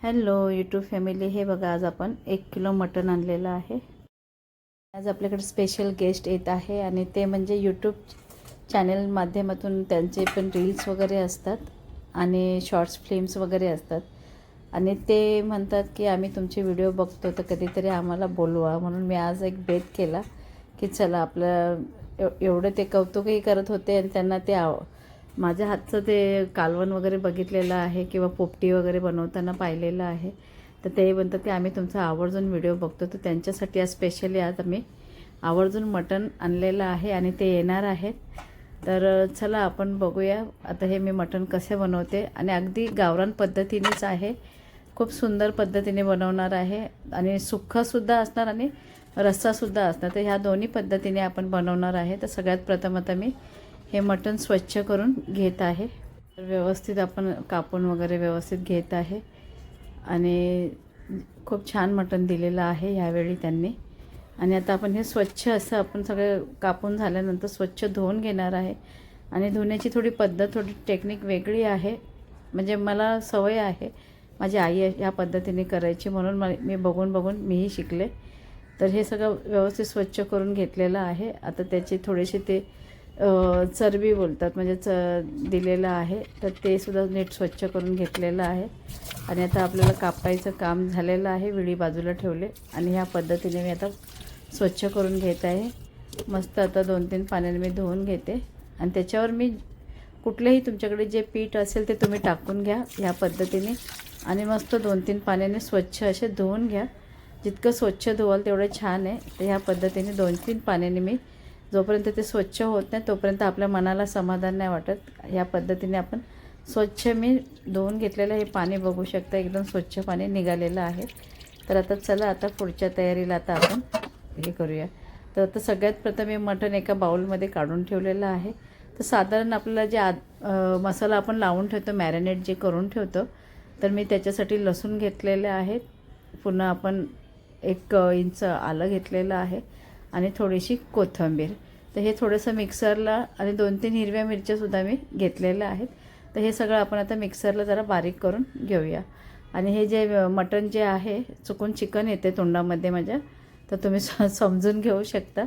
Hello YouTube family हे बघा आज आपण एक किलो मटण आणलेलं आहे. आज आपल्याकडे स्पेशल गेस्ट येत आहे आणि ते म्हणजे यूट्यूब चॅनल माध्यमातून त्यांचे पण रील्स वगैरे असतात आणि शॉर्ट्स फिल्म्स वगैरे असतात. आणि ते म्हणतात की आम्ही तुमचे व्हिडिओ बघतो तर कधीतरी आम्हाला बोलवा. म्हणून मी आज एक बेत केला की चला आपलं एव एवढं ते कौतुकही करत होते आणि त्यांना ते आव माझ्या हातचं ते कालवण वगैरे बघितलेलं आहे किंवा पोपटी वगैरे बनवताना पाहिलेलं आहे. तर ते म्हणतात की आम्ही तुमचा आवर्जून व्हिडिओ बघतो. तर त्यांच्यासाठी आज स्पेशली आज आम्ही आवर्जून मटण आणलेलं आहे आणि ते येणार आहेत. तर चला आपण बघूया. आता हे मी मटण कसे बनवते आणि अगदी गावरान पद्धतीनेच आहे. खूप सुंदर पद्धतीने बनवणार आहे. आणि सुक्खासुद्धा असणार आणि रस्सासुद्धा असणार. तर ह्या दोन्ही पद्धतीने आपण बनवणार आहे. तर सगळ्यात प्रथम आता मी हे मटण स्वच्छ करून घेत आहे. व्यवस्थित आपण कापून वगैरे व्यवस्थित घेत आहे. आणि खूप छान मटण दिलेलं आहे ह्यावेळी त्यांनी. आणि आता आपण हे स्वच्छ असं आपण सगळं कापून झाल्यानंतर स्वच्छ धुवून घेणार आहे. आणि धुण्याची थोडी पद्धत थोडी टेक्निक वेगळी आहे. म्हणजे मला सवय आहे. माझी आई या पद्धतीने करायची म्हणून मी बघून बघून मीही शिकले. तर हे सगळं व्यवस्थित स्वच्छ करून घेतलेलं आहे. आता त्याचे थोडेसे ते चरबी बोलतात म्हणजे च दिलेलं आहे तर ते सुद्धा नीट स्वच्छ करून घेतलेलं आहे. आणि आता आपल्याला कापायचं काम झालेलं आहे विळी बाजूला ठेवले. आणि ह्या पद्धतीने मी आता स्वच्छ करून घेत आहे. मस्त आता दोन तीन पाण्याने मी धुवून घेते. आणि त्याच्यावर मी कुठलेही तुमच्याकडे जे पीठ असेल ते तुम्ही टाकून घ्या ह्या पद्धतीने. आणि मस्त दोन तीन पाण्याने स्वच्छ असे धुवून घ्या. जितकं स्वच्छ धुवाल तेवढं छान आहे. तर ह्या पद्धतीने दोन तीन पाण्याने मी जोपर्यंत ते स्वच्छ होत नाही तोपर्यंत आपल्या मनाला समाधान नाही वाटत. ह्या पद्धतीने आपण स्वच्छ मी धुवून घेतलेलं हे पाणी बघू शकता एकदम स्वच्छ पाणी निघालेलं आहे. तर आता चला आता पुढच्या तयारीला आता आपण हे करूया. तर आता सगळ्यात प्रथम हे मटण एका बाऊलमध्ये काढून ठेवलेलं आहे. तर साधारण आपल्याला जे आद मसाला आपण लावून ठेवतो मॅरिनेट जे करून ठेवतो तर मी त्याच्यासाठी लसूण घेतलेले आहेत. पुन्हा आपण एक इंच आलं घेतलेलं आहे. आणि थोडीशी कोथिंबीर. तर हे थोडंसं मिक्सरला आणि दोन तीन हिरव्या मिरच्यासुद्धा मी घेतलेल्या आहेत. तर हे सगळं आपण आता मिक्सरला जरा बारीक करून घेऊया. आणि हे जे मटण जे आहे चुकून चिकन येते तोंडामध्ये माझ्या तर तुम्ही समजून घेऊ शकता.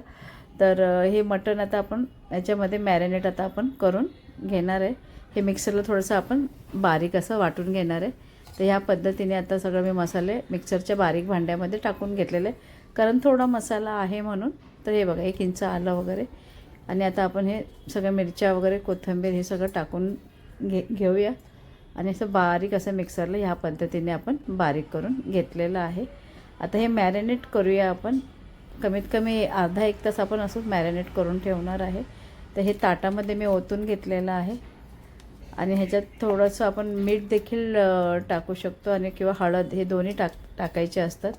तर हे मटण आता आपण याच्यामध्ये मॅरिनेट आता आपण करून घेणार आहे. हे मिक्सरला थोडंसं आपण बारीक असं वाटून घेणार आहे. तर ह्या पद्धतीने आता सगळं मी मसाले मिक्सरच्या बारीक भांड्यामध्ये टाकून घेतलेले. कारण थोडा मसाला आहे म्हणून. तर हे बघा एक इंच आलं वगैरे. आणि आता आपण हे सगळं मिरच्या वगैरे कोथिंबीर हे सगळं टाकून घे घेऊया. आणि असं बारीक असं मिक्सरला ह्या पद्धतीने आपण बारीक करून घेतलेलं आहे. आता हे मॅरिनेट करूया आपण. कमीत कमी अर्धा एक तास आपण असंच मॅरिनेट करून ठेवणार आहे. तर हे ताटामध्ये मी ओतून घेतलेलं आहे. आणि ह्याच्यात थोडंसं आपण मीठ देखील टाकू शकतो आणि किंवा हळद हे दोन्ही टाक टाकायचे असतात.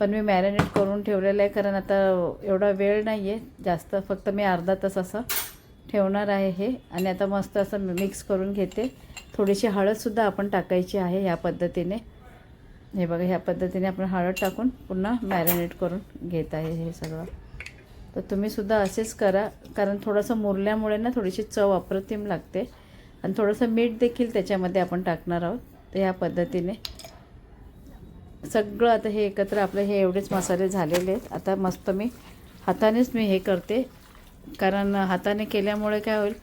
पण मी मॅरिनेट करून ठेवलेलं आहे कारण आता एवढा वेळ नाही आहे जास्त फक्त मी अर्धा तास असं ठेवणार आहे हे. आणि आता मस्त असं मिक्स करून घेते. थोडीशी हळदसुद्धा आपण टाकायची आहे ह्या पद्धतीने. हे बघा ह्या पद्धतीने आपण हळद टाकून पुन्हा मॅरिनेट करून घेत आहे हे सगळं. तर तुम्हीसुद्धा असेच करा कारण थोडंसं मुरल्यामुळे ना थोडीशी चव अप्रतिम लागते. आणि थोडंसं मीठ देखील त्याच्यामध्ये आपण टाकणार आहोत तर ह्या पद्धतीने. सगळं आता हे एकत्र आपलं हे एवढेच मसाले झालेले आहेत. आता मस्त मी हातानेच मी हे करते. कारण हाताने केल्यामुळे काय होईल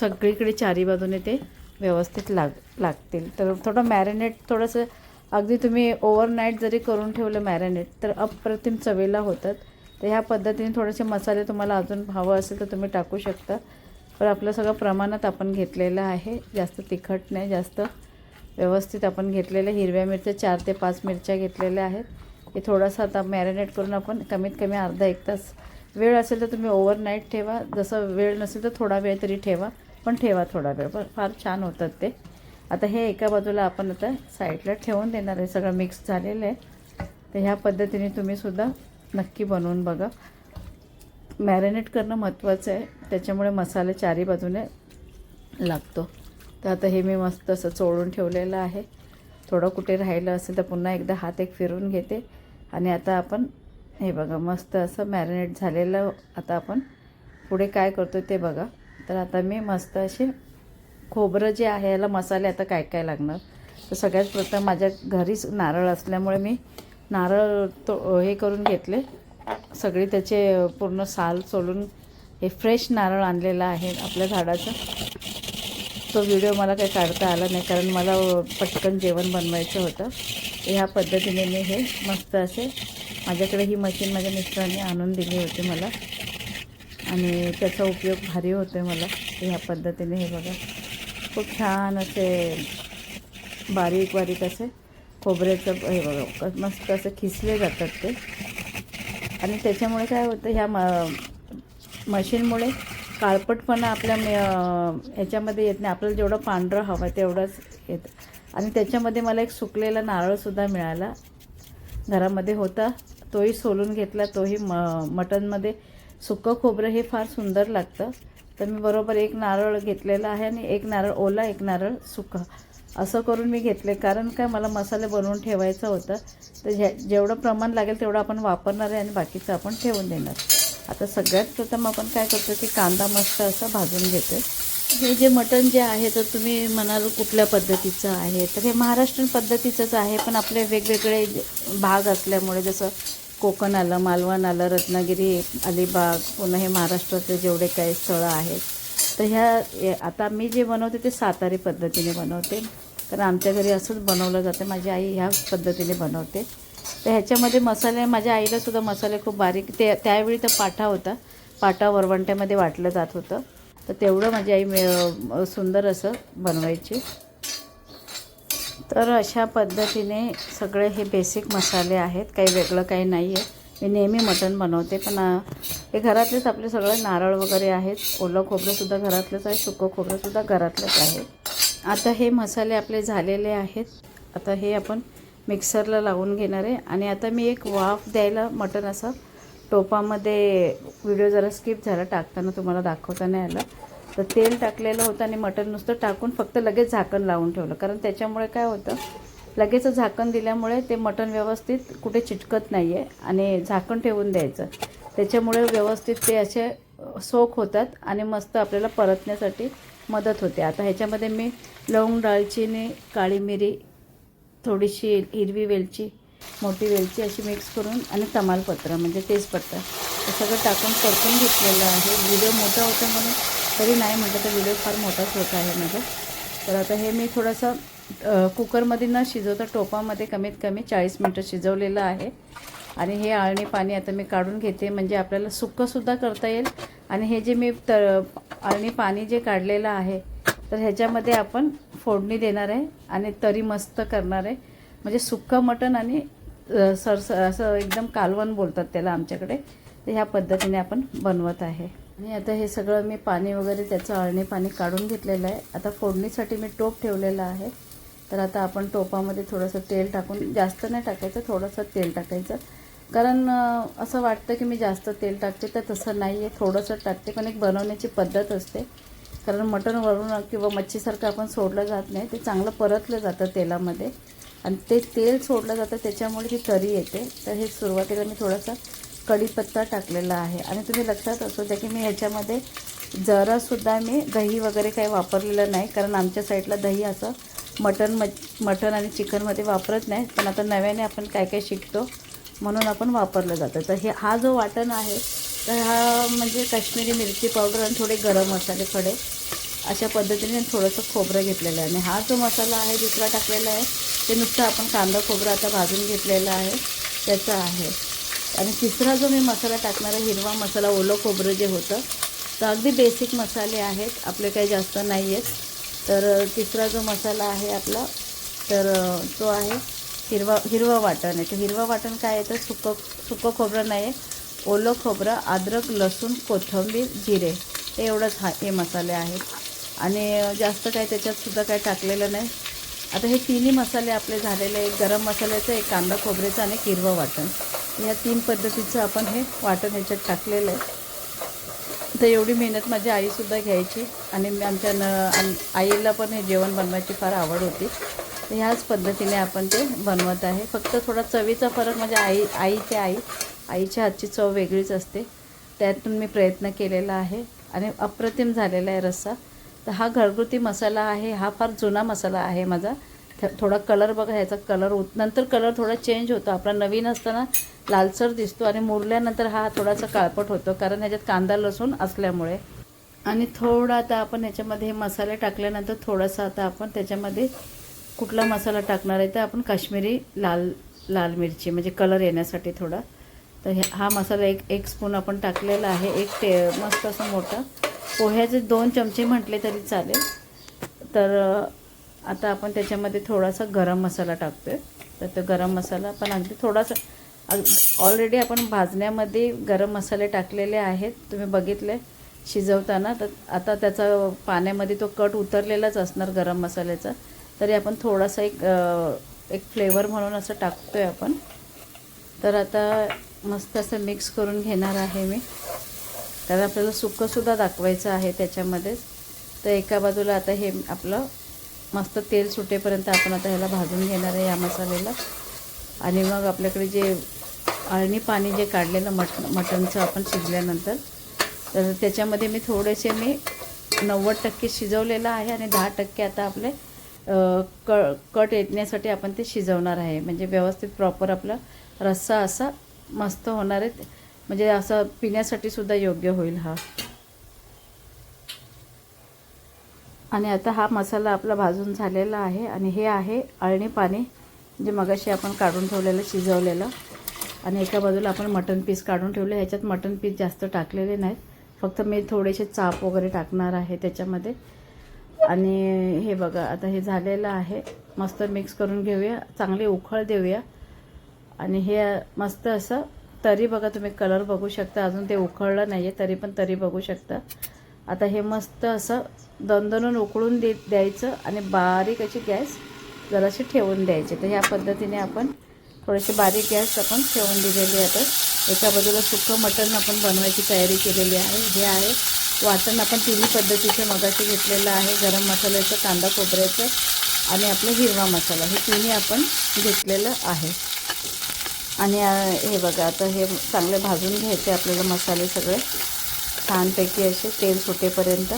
सगळीकडे चारी बाजूने ते व्यवस्थित लाग लागतील. तर थोडं मॅरिनेट थोडंसं अगदी तुम्ही ओव्हरनाईट जरी करून ठेवलं मॅरिनेट तर अप्रतिम चवेला होतात. तर ह्या पद्धतीने थोडेसे मसाले तुम्हाला अजून हवं असेल तर तुम्ही टाकू शकता. पण आपलं सगळं प्रमाणात आपण घेतलेलं आहे. जास्त तिखट नाही जास्त व्यवस्थित आपण घेतलेल्या हिरव्या मिरच्या चार ते पाच मिरच्या घेतलेल्या आहेत. हे थोडंसं आता मॅरिनेट करून आपण कमीत कमी अर्धा एक तास वेळ असेल तर तुम्ही ओव्हरनाईट ठेवा. जसं वेळ नसेल तर थोडा वेळ तरी ठेवा पण ठेवा थोडा वेळ. पण फार छान होतात ते. आता हे एका बाजूला आपण आता साईडला ठेवून देणार आहे. सगळं मिक्स झालेलं आहे. तर ह्या पद्धतीने तुम्हीसुद्धा नक्की बनवून बघा. मॅरिनेट करणं महत्त्वाचं आहे. त्याच्यामुळे मसाले चारी बाजूने लागतो. तर आता हे मी मस्त असं चोळून ठेवलेलं आहे. थोडं कुठे राहिलं असेल तर पुन्हा एकदा हात एक फिरून घेते. आणि आता आपण हे बघा मस्त असं मॅरिनेट झालेलं आता आपण पुढे काय करतो ते बघा. तर आता मी मस्त असे खोबरं जे आहे याला मसाले आता काय काय लागणार? तर सगळ्यात प्रथम माझ्या घरीच नारळ असल्यामुळे मी नारळ तो हे करून घेतले. सगळी त्याचे पूर्ण साल सोलून हे फ्रेश नारळ आणलेलं आहे आपल्या झाडाचं. तो व्हिडिओ मला काही काढता आला नाही कारण मला पटकन जेवण बनवायचं होतं. ह्या पद्धतीने मी हे मस्त असे माझ्याकडे ही मशीन माझ्या मिस्टरांनी आणून दिली होती मला. आणि त्याचा उपयोग भारी होतो आहे मला ह्या पद्धतीने हे बघा. खूप छान असे बारीक बारीक असे खोबऱ्याचं हे बघा मस्त असं खिसले जातात ते. आणि त्याच्यामुळे काय होतं ह्या म मशीनमुळे काळपटपणा आपल्या मे- ह्याच्यामध्ये येत नाही. आपल्याला जेवढं पांढरं हवं आहे तेवढंच येतं. आणि त्याच्यामध्ये मला एक सुकलेला नारळसुद्धा मिळाला. घरामध्ये होता. तोही सोलून घेतला. तोही म मटनमध्ये सुकं खोबरं हे फार सुंदर लागतं. तर मी बरोबर एक नारळ घेतलेला आहे आणि एक नारळ ओला एक नारळ सुका. असं करून मी घेतले. कारण काय मला मसाले बनवून ठेवायचं होतं. तर जे जेवढं प्रमाण लागेल तेवढं आपण वापरणार आहे आणि बाकीचं आपण ठेवून देणार. आता सगळ्यात प्रथम आपण काय करतो की कांदा मस्त असं भाजून घेतो हे जे मटण जे आहे तर तुम्ही म्हणाल कुठल्या पद्धतीचं आहे? तर हे महाराष्ट्रीयन पद्धतीचंच आहे पण आपले वेगवेगळे भाग असल्यामुळे जसं कोकण आलं मालवण आलं रत्नागिरी अलिबाग पुन्हा हे महाराष्ट्रातले जेवढे काही स्थळं आहेत तर ह्या आता मी जे बनवते ते सातारी पद्धतीने बनवते. कारण आमच्या घरी असंच बनवलं जातं. माझी आई ह्या पद्धतीने बनवते. तर ह्याच्यामध्ये मसाले माझ्या आईला सुद्धा मसाले खूप बारीक ते त्यावेळी तर पाठा होता. पाटा वरवंट्यामध्ये वाटलं जात होतं. तर तेवढं माझी आई सुंदर असं बनवायची. तर अशा पद्धतीने सगळे हे बेसिक मसाले आहेत. काही वेगळं काही नाही आहे मी नेहमी मटण बनवते पण हे घरातलेच आपले सगळं नारळ वगैरे आहेत. ओलं खोबरंसुद्धा घरातलंच आहे. सुकं खोबरंसुद्धा घरातलंच आहे. आता हे मसाले आपले झालेले आहेत. आता हे आपण मिक्सरला लावून घेणार आहे. आणि आता मी एक वाफ द्यायला मटण असं टोपामध्ये व्हिडिओ जरा स्किप झाला टाकताना तुम्हाला दाखवता नाही आला. तर तेल टाकलेलं होतं आणि मटण नुसतं टाकून फक्त लगेच झाकण लावून ठेवलं. कारण त्याच्यामुळे काय होतं लगेच झाकण दिल्यामुळे ते मटण व्यवस्थित कुठे चिटकत नाही आहे आणि झाकण ठेवून द्यायचं. त्याच्यामुळे व्यवस्थित ते असे सोक होतात आणि मस्त आपल्याला परतण्यासाठी मदत होते. आता ह्याच्यामध्ये मी लवंग दालचिनी काळी मिरी थोडीशी हिरवी वेलची मोठी वेलची अशी मिक्स करून आणि तमालपत्र म्हणजे तेजपत्ता. हे सगळं टाकून परतून घेतलेलं आहे. व्हिडिओ मोठा होता म्हणून तरी नाही म्हटलं तर व्हिडिओ फार मोठाच होत आहे माझा. तर आता हे मी थोडंसं कुकरमध्ये न शिजवता टोपामध्ये कमीत कमी चाळीस मिनटं शिजवलेलं आहे. आणि हे आळणी पाणी आता मी काढून घेते म्हणजे आपल्याला सुक्कंसुद्धा करता येईल. आणि हे जे मी त आळणी पाणी जे काढलेलं आहे तर ह्याच्यामध्ये आपण फोडणी देणार आहे आणि तरी मस्त करणार आहे. म्हणजे सुक्कं मटण आणि सरस असं एकदम कालवण बोलतात त्याला आमच्याकडे. तर ह्या पद्धतीने आपण बनवत आहे. आणि आता हे सगळं मी पाणी वगैरे त्याचं अळणी पाणी काढून घेतलेलं आहे. आता फोडणीसाठी मी टोप ठेवलेला आहे. तर आता आपण टोपामध्ये थोडंसं तेल टाकून जास्त नाही टाकायचं थोडंसं तेल टाकायचं. कारण असं वाटतं की मी जास्त तेल टाकते तर तसं नाही आहे थोडंसं टाकते पण एक बनवण्याची पद्धत असते. कारण मटण वरून किंवा मच्छीसारखं आपण सोडलं जात नाही ते चांगलं परतलं जातं तेलामध्ये. आणि ते तेल सोडलं जातं त्याच्यामुळे ती तरी येते. तर हे सुरुवातीला मी थोडंसं कढीपत्ता टाकलेला आहे. आणि तुम्ही लक्षात असू द्या की मी ह्याच्यामध्ये जरासुद्धा मी दही वगैरे काही वापरलेलं नाही कारण आमच्या साईडला दही असं मटण म मटण आणि चिकनमध्ये वापरत नाही. पण आता नव्याने आपण काय काय शिकतो म्हणून आपण वापरलं जातं. तर हे हा जो वाटण आहे तर हा म्हणजे काश्मीरी मिरची पावडर आणि थोडे गरम मसाले खडे. अशा पद्धतीने थोडंसं खोबरं घेतलेलं आहे. आणि हा जो मसाला आहे दुसरा टाकलेला आहे ते नुसतं आपण कांदा खोबरं आता भाजून घेतलेला आहे. त्याचा आहे. आणि तिसरा जो मी मसाला टाकणार आहे हिरवा मसाला ओलं खोबरं जे होतं तर अगदी बेसिक मसाले आहेत. आपले काही जास्त नाही आहेत तर तिसरा जो मसाला आहे आपला तर तो आहे हिरवा हिरवा वाटण. आहे तर हिरवा वाटण काय आहे? तर सुकं सुकं खोबरं नाही आहे ओलं खोबरं अद्रक लसूण कोथिंबीर जिरे. हे एवढंच हा हे मसाले आहेत. आणि जास्त काय त्याच्यातसुद्धा काय टाकलेलं नाही. आता हे तिन्ही मसाले आपले झालेले एक गरम मसाल्याचं एक कांदा खोबऱ्याचं आणि एक हिरवं वाटण. या तीन पद्धतीचं आपण हे वाटण ह्याच्यात टाकलेलं आहे. तर एवढी मेहनत माझी आईसुद्धा घ्यायची आणि मी आमच्या न आईला पण हे जेवण बनवायची फार आवड होती. तर ह्याच पद्धतीने आपण ते बनवत आहे. फक्त थोडा चवीचा फरक म्हणजे आई आई ते आई. आईच्या हातची चव वेगळीच असते. त्यातून मी प्रयत्न केलेला आहे. आणि अप्रतिम झालेला आहे रस्सा. तर हा घरगुती मसाला आहे हा फार जुना मसाला आहे माझा. थ थोडा कलर बघा ह्याचा कलर उत नंतर कलर थोडा चेंज होतो. आपला नवीन असताना लालसर दिसतो आणि मुरल्यानंतर हा थोडासा काळपट होतो कारण ह्याच्यात कांदा लसूण असल्यामुळे. आणि थोडा आता आपण ह्याच्यामध्ये हे मसाले टाकल्यानंतर थोडासा आता आपण त्याच्यामध्ये कुठला मसाला टाकणार आहे तर आपण काश्मीरी लाल लाल मिरची म्हणजे कलर येण्यासाठी थोडा. तर हे हा मसाला एक एक स्पून आपण टाकलेला आहे एक टे मस्त असं मोठा. पोह्याचे दोन चमचे म्हटले तरी चालेल. तर आता आपण त्याच्यामध्ये थोडासा गरम मसाला टाकतो आहे तर तो गरम मसाला पण अगदी थोडासा ऑलरेडी आपण भाजण्यामध्ये गरम मसाले टाकलेले आहेत. तुम्ही बघितले शिजवताना. तर आता त्याचा पाण्यामध्ये तो कट उतरलेलाच असणार गरम मसाल्याचा. तरी आपण थोडासा एक एक फ्लेवर म्हणून असं टाकतो आहे आपण. तर आता मस्त असं मिक्स करून घेणार आहे मी. कारण आपल्याला सुकंसुद्धा दाखवायचं आहे त्याच्यामध्येच. तर एका बाजूला आता हे आपलं मस्त तेल सुटेपर्यंत आपण आता ह्याला भाजून घेणार आहे या मसाल्याला. आणि मग आपल्याकडे जे अळणी पाणी जे काढलेलं मट मटणचं आपण शिजल्यानंतर तर त्याच्यामध्ये मी थोडेसे मी नव्वद टक्के शिजवलेलं आहे आणि दहा टक्के आता आपले क कट येण्यासाठी आपण ते शिजवणार आहे. म्हणजे व्यवस्थित प्रॉपर आपला रस्सा असा मस्त होणार आहे. म्हणजे असं पिण्यासाठी सुद्धा योग्य होईल हा. आणि आता हा मसाला आपला भाजून झालेला आहे आणि हे आहे अळणी पाणी जे मगाशी आपण काढून ठेवलेलं शिजवलेलं. आणि एका बाजूला आपण मटन पीस काढून ठेवले. ह्याच्यात मटन पीस जास्त टाकलेले नाहीत. फक्त मी थोडेसे चाप वगैरे टाकणार आहे त्याच्यामध्ये. आणि हे बघा आता हे झालेलं आहे. मस्त मिक्स करून घेऊया. चांगली उखळ देऊया. आणि हे मस्त असं तरी बघा तुम्ही कलर बघू शकता. अजून ते उखळलं नाही आहे तरी पण तरी बघू शकता. आता हे मस्त असं दणदणून उकळून दे द्यायचं आणि बारीक अशी गॅस जराशी ठेवून द्यायची. तर ह्या पद्धतीने आपण थोडेसे बारीक गॅस आपण ठेवून दिलेली आहे आता. एका बाजूला सुक्कं मटण आपण बनवायची तयारी केलेली आहे. हे आहे वाटण. आपण तिन्ही पद्धतीचं मगाशी घेतलेलं आहे. गरम मसाल्याचं कांदा खोबऱ्याचं आणि आपलं हिरवा मसाला. हे तिन्ही आपण घेतलेलं आहे. आणि हे बघा आता हे चांगले भाजून घ्यायचे आपल्याला मसाले सगळे. छानपैकी असे तेल सुटेपर्यंत.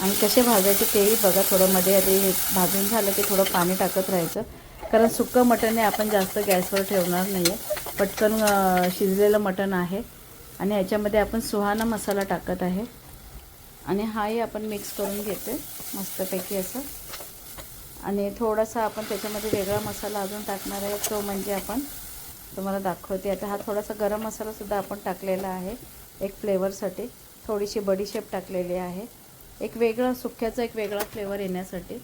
आणि कसे भाजायचे तेही बघा थोडं मध्ये आधी हे भाजून झालं की थोडं पाणी टाकत राहायचं. कारण सुक्कं मटण हे आपण जास्त गॅसवर ठेवणार नाही आहे पटकन शिजलेलं मटण आहे. आणि याच्यामध्ये आपण सुहाणा मसाला टाकत आहे. आणि हाही आपण मिक्स करून घेते मस्तपैकी असं. आणि थोडासा आपण त्याच्यामध्ये वेगळा मसाला अजून टाकणार आहे तो म्हणजे आपण तुम्हाला दाखवते. आता हा थोडासा गरम मसालासुद्धा आपण टाकलेला आहे एक फ्लेवरसाठी थोडीशी बडीशेप टाकलेली आहे. एक वेगळा सुक्याचा एक वेगळा फ्लेवर येण्यासाठी.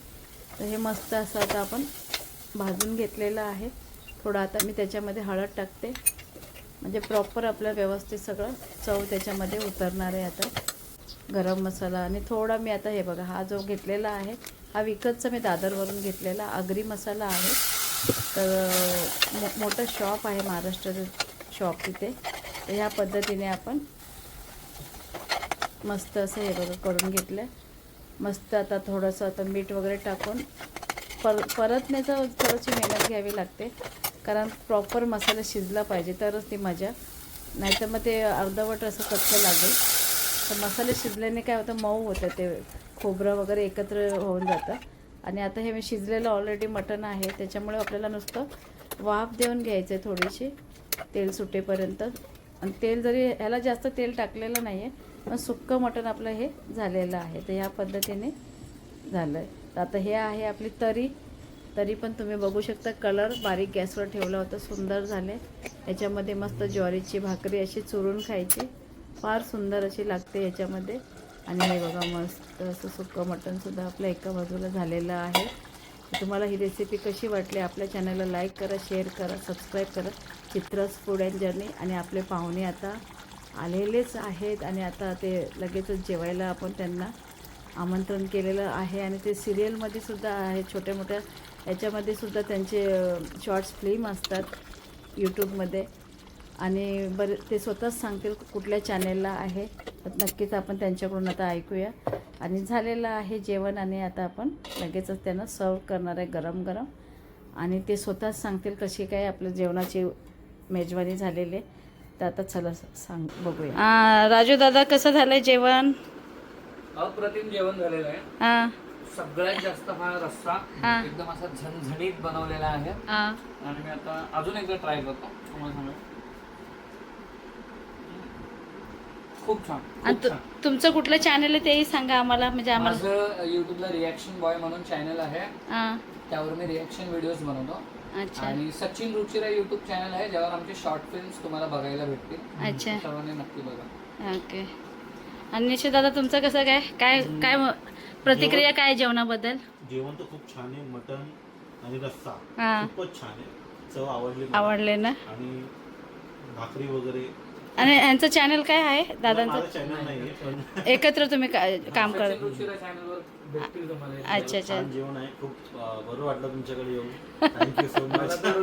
तर हे मस्त असं आता आपण भाजून घेतलेलं आहे. थोडं आता मी त्याच्यामध्ये हळद टाकते. म्हणजे प्रॉपर आपलं व्यवस्थित सगळं चव त्याच्यामध्ये उतरणार आहे आता. गरम मसाला आणि थोडा मी आता हे बघा हा जो घेतलेला आहे हा विकतचा मी दादरवरून घेतलेला आगरी मसाला आहे. तर मो मोठं शॉप आहे महाराष्ट्राचं शॉप तिथे. तर ह्या पद्धतीने आपण मस्त असं हे बघा करून घेतलं मस्त आता थोडंसं आता मीठ वगैरे टाकून पर परतण्याचा थोडीशी मेहनत घ्यावी लागते. कारण प्रॉपर मसाला शिजला पाहिजे तरच ती मजा. नाहीतर मग ते अर्धवट असं कच्चं लागेल. तर मसाले शिजल्याने काय होतं मऊ होतं ते खोबरं वगैरे एकत्र होऊन जातं. आणि आता हे मी शिजलेलं ऑलरेडी मटण आहे त्याच्यामुळे आपल्याला नुसतं वाफ देऊन घ्यायचं आहे थोडीशी तेल सुटेपर्यंत. आणि तेल जरी ह्याला जास्त तेल टाकलेलं नाही आहे पण सुक्कं मटण आपलं हे झालेलं आहे. तर ह्या पद्धतीने झालं आहे तर आता हे आहे आपली तरी. तरी पण तुम्ही बघू शकता कलर बारीक गॅसवर ठेवला होता सुंदर झाले. याच्यामध्ये मस्त ज्वारीची भाकरी अशी चुरून खायची. फार सुंदर अशी लागते याच्यामध्ये. आणि हे बघा मस्त असं सुकं मटणसुद्धा आपल्या एका बाजूला झालेलं आहे. तुम्हाला ही रेसिपी कशी वाटली आपल्या चॅनलला लाईक करा शेअर करा सबस्क्राईब करा. चित्रस फूड अँड जर्नी आणि आपले पाहुणे आता आलेलेच आहेत आणि आता ते लगेचच जेवायला आपण त्यांना आमंत्रण केलेलं आहे. आणि ते सिरियलमध्ये सुद्धा आहे छोट्या मोठ्या. याच्यामध्ये सुद्धा त्यांचे शॉर्ट्स फिल्म असतात यूट्यूबमध्ये आणि बरे ते स्वतःच सांगतील कुठल्या चॅनेलला आहे. तर नक्कीच आपण त्यांच्याकडून आता ऐकूया. आणि झालेलं आहे जेवण आणि आता आपण लगेचच त्यांना सर्व करणार आहे गरम गरम. आणि ते स्वतःच सांगतील कशी काय आपलं जेवणाची मेजवानी झालेली आहे. तर आता चला सांग बघूया. राजू दादा कसं झालं जेवण? अप्रतिम जेवण झालेलं आहे. हां. सगळ्यात जास्त हा रस्सा. एकदम असा झणझणीत बनवलेला आहे. हा. आणि मी आता अजून एकदा ट्राय करतो. तुम्हाला सांगू खूप छान आणि तु- तुमचं कुठलं चॅनल आहे तेही सांगा आम्हाला म्हणजे आम्हाला माझं युट्यूबला रिॲक्शन बॉय म्हणून चॅनल आहे. हा. त्यावर मी रिॲक्शन व्हिडिओज बनवतो. अच्छा. आणि सचिन रुचिरा युट्यूब चॅनल आहे ज्यावर आमचे शॉर्ट फिल्म्स तुम्हाला बघायला भेटतील. अच्छा. सर्वांनी नक्की बघा. ओके. आणि निश्चित दादा तुमचं कसं काय? काय काय म- प्रतिक्रिया काय जेवणाबद्दल? जेवण तर खूप छान आहे. मटन आणि रस्सा हा. खूपच छान आहे. चव आवडली मला. आवडले ना? आणि भाकरी वगैरे आणि यांचं चॅनल काय आहे? दादांचं? चॅनल नाहीये पण एकत्र तुम्ही काम कर. हे अच्छा अच्छा. छान जेवण आहे. खूप बरं वाटलं तुमच्याकडे येऊन. थँक्यू सो मला मच तर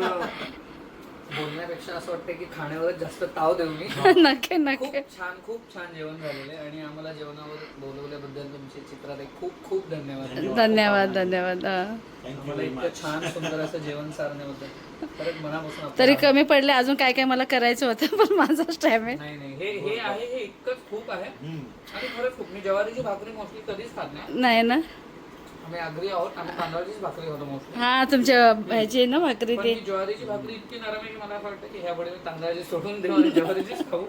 बोलण्यापेक्षा असं वाटतं की खाण्यावरच जास्त ताव देऊ मी. नक्की नक्की. खूप छान खूप छान जेवण झालेलं आहे आणि आम्हाला जेवणावर बोलवल्याबद्दल तुमचे चित्रात खूप खूप धन्यवाद. धन्यवाद धन्यवाद. हा. इतकं छान सुंदर असं जेवण सारण्याबद्दल तरी. कमी पडले अजून काय काय मला करायचं होतं पण माझाच टाइम आहे नाही नाही हे हे आहे हे इतकंच खूप आहे आणि खरंच खूप मी ज्वारीची भाकरी मोस्टली कधीच खात नाही नाही ना आम्ही अग्री आहोत आम्ही तांदळाचीच भाकरी खातो मोस्टली हा तुमच्या ह्याची आहे ना भाकरी पण ते ज्वारीची भाकरी इतकी नरम आहे की मला असं वाटतं की ह्यापुढे मी तांदळाची सोडून देऊ आणि ज्वारीचीच खाऊ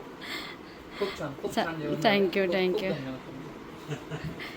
खूप छान खूप छान जेवण झालं. खूप- खूप. धन्यवाद तुमचे.